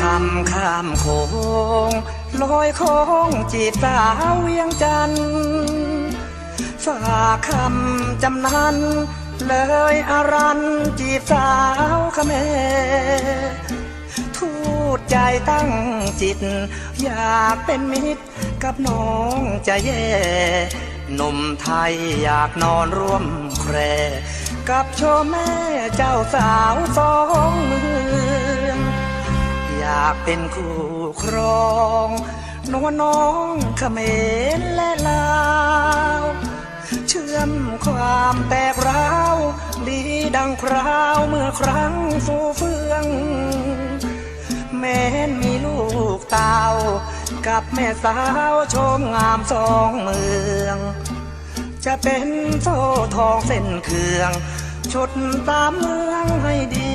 คำข้ามโคงลอยโค้งจีบสาวเวียงจันทร์ฝากคำจำนันเลยอารันจีบสาวขเมทูดใจตั้งจิต อยากเป็นมิตรกับน้องจะแย่หนุ่มไทยอยากนอนร่วมแครกับโชแม่เจ้าสาวสองากเป็นคู่ครองนวลน้องเขมรและลาว เชื่อมความแตกร้าวดีดังคราวเมื่อครั้งฟูเฟือง แม้นมีลูกเต่ากับแม่สาวชมงามสองเมือง จะเป็นโซ่ทองเส้นเครือง ชุดตามเมืองให้ดี